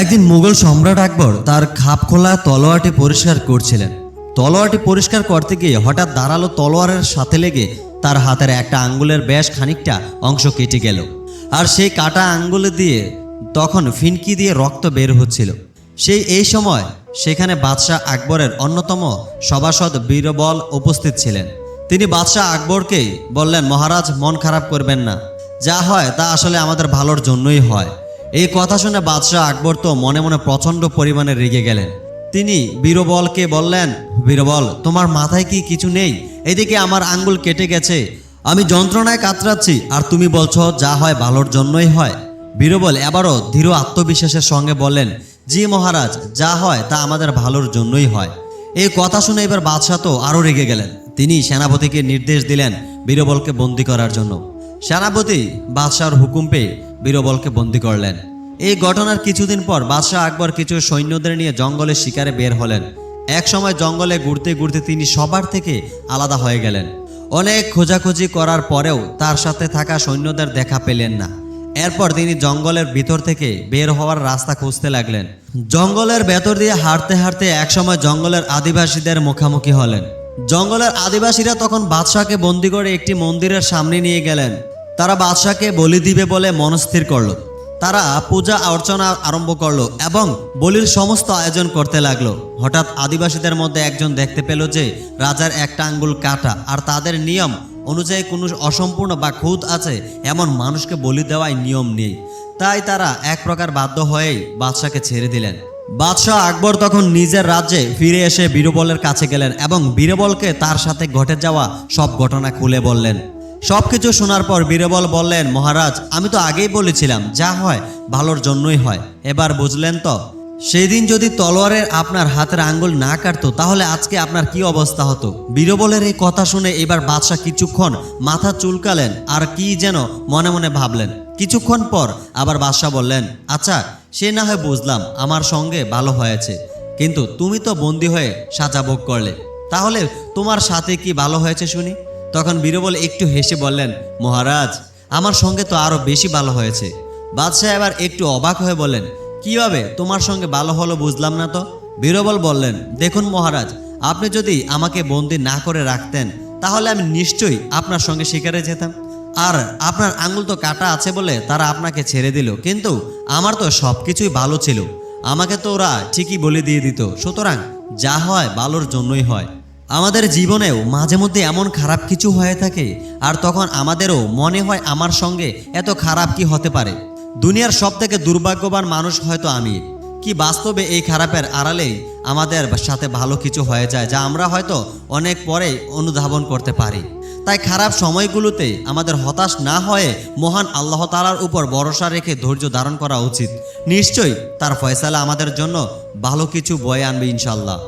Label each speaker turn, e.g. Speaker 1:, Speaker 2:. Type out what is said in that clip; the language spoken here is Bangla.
Speaker 1: একদিন মুঘল সম্রাট আকবর তার খাপ খোলা তলোয়ারটি পরিষ্কার করছিলেন। তলোয়ারটি পরিষ্কার করতে গিয়ে হঠাৎ দাঁড়াল তলোয়ারের সাথে লেগে তার হাতের একটা আঙ্গুলের বেশ খানিকটা অংশ কেটে গেল। আর সেই কাটা আঙ্গুলে দিয়ে তখন ফিনকি দিয়ে রক্ত বের হচ্ছিল। সেই এই সময় সেখানে বাদশাহ আকবরের অন্যতম সভাসদ বীরবল উপস্থিত ছিলেন। তিনি বাদশাহ আকবরকেই বললেন, মহারাজ, মন খারাপ করবেন না। যা হয় তা আসলে আমাদের ভালোর জন্যই হয়। এই কথা শুনে বাদশাহ আকবর তো মনে মনে প্রচণ্ড পরিমাণে রেগে গেলেন। তিনি, বীরবলকে বললেন, বীরবল, তোমার মাথায় কি কিছু নেই? এদিকে আমার আঙ্গুল কেটে গেছে। আমি যন্ত্রণায় কাতরাচ্ছি, আর তুমি বলছো, যা হয় ভালোর জন্যই হয়। বীরবল এবারও ধীর আত্মবিশ্বাসের সঙ্গে বললেন, জি মহারাজ, যা হয় তা আমাদের ভালোর জন্যই হয়। এই কথা শুনে এবার বাদশাহ তো আরও রেগে গেলেন। তিনি সেনাপতিকে নির্দেশ দিলেন বীরবলকে বন্দি করার জন্য। সেনাপতি বাদশাহর হুকুম পেয়ে বীরবলকে বন্দি করলেন। এই ঘটনার কিছুদিন পর বাদশাহ আকবর কিছু সৈন্যদের নিয়ে জঙ্গলে শিকারে বের হলেন। এক সময় জঙ্গলে ঘুরতে ঘুরতে তিনি সবার থেকে আলাদা হয়ে গেলেন। অনেক খোঁজাখুঁজি করার পরেও তার সাথে থাকা সৈন্যদের দেখা পেলেন না। এরপর তিনি জঙ্গলের ভিতর থেকে বের হওয়ার রাস্তা খুঁজতে লাগলেন। জঙ্গলের ভেতর দিয়ে হাঁটতে হাঁটতে একসময় জঙ্গলের আদিবাসীদের মুখোমুখি হলেন। জঙ্গলের আদিবাসীরা তখন বাদশাহকে বন্দি করে একটি মন্দিরের সামনে নিয়ে গেলেন। তারা বাদশাহকে বলি দিবে বলে মনস্থির করল। তারা পূজা অর্চনা আরম্ভ করল এবং বলির সমস্ত আয়োজন করতে লাগল। হঠাৎ আদিবাসীদের মধ্যে একজন দেখতে পেল যে রাজার একটা আঙ্গুল কাটা আর তাদের নিয়ম অনুযায়ী কোনো অসম্পূর্ণ বা খুঁত আছে এমন মানুষকে বলি দেওয়ায় নিয়ম নেই। তাই তারা এক প্রকার বাধ্য হয়েই বাদশাকে ছেড়ে দিলেন। বাদশাহ আকবর তখন নিজের রাজ্যে ফিরে এসে বীরবলের কাছে গেলেন এবং বীরবলকে তার সাথে ঘটে যাওয়া সব ঘটনা খুলে বললেন। সবকিছু শোনার পর বীরবল বললেন, মহারাজ, আমি তো আগেই বলেছিলাম, যা হয় ভালোর জন্যই হয়। এবার বুঝলেন তো সেই দিন যদি তলোয়ারের আপনার হাতের আঙ্গুল না কাটতো, তাহলে আজকে আপনার কি অবস্থা হতো? বীরবলের এই কথা শুনে এবার বাদশাহ কিছুক্ষণ মাথা চুলকালেন আর কি যেন মনে মনে ভাবলেন। কিছুক্ষণ পর আবার বাদশাহ বললেন আচ্ছা সে না হয় বুঝলাম, আমার সঙ্গে ভালো হয়েছে, কিন্তু তুমি তো বন্দী হয়ে সাজা ভোগ করলে। তাহলে তোমার সাথে কি ভালো হয়েছে শুনি? তখন বীরবল একটু হেসে বললেন, মহারাজ, আমার সঙ্গে তো আরও বেশি ভালো হয়েছে। বাদশাহ এবার একটু অবাক হয়ে বললেন, কীভাবে? তোমার সঙ্গে ভালো হলো বুঝলাম না তো? বীরবল বললেন, দেখুন মহারাজ, আপনি যদি আমাকে বন্দি না করে রাখতেন, তাহলে আমি নিশ্চয়ই আপনার সঙ্গে শিকারে যেতাম। আর আপনার আঙুল তো কাটা আছে বলে তারা আপনাকে ছেড়ে দিল, কিন্তু আমার তো সব কিছুই ভালো ছিল। আমাকে তো ওরা ঠিকই বলে দিয়ে দিত। সুতরাং যা হয় ভালোর জন্যই হয়। আমাদের জীবনেও মাঝে মধ্যে এমন খারাপ কিছু হয়ে থাকে, আর তখন আমাদেরও মনে হয় আমার সঙ্গে এত খারাপ কি হতে পারে। দুনিয়ার সব থেকে দুর্ভাগ্যবান মানুষ হয়তো আমি। কি বাস্তবে এই খারাপের আড়ালেই আমাদের সাথে ভালো কিছু হয়ে যায়, যা আমরা হয়তো অনেক পরে অনুধাবন করতে পারি। তাই খারাপ সময়গুলোতে আমাদের হতাশ না হয়ে মহান আল্লাহ তালার উপর ভরসা রেখে ধৈর্য ধারণ করা উচিত। নিশ্চয়ই তার ফয়সালা আমাদের জন্য ভালো কিছু বয়ে আনবে ইনশাল্লাহ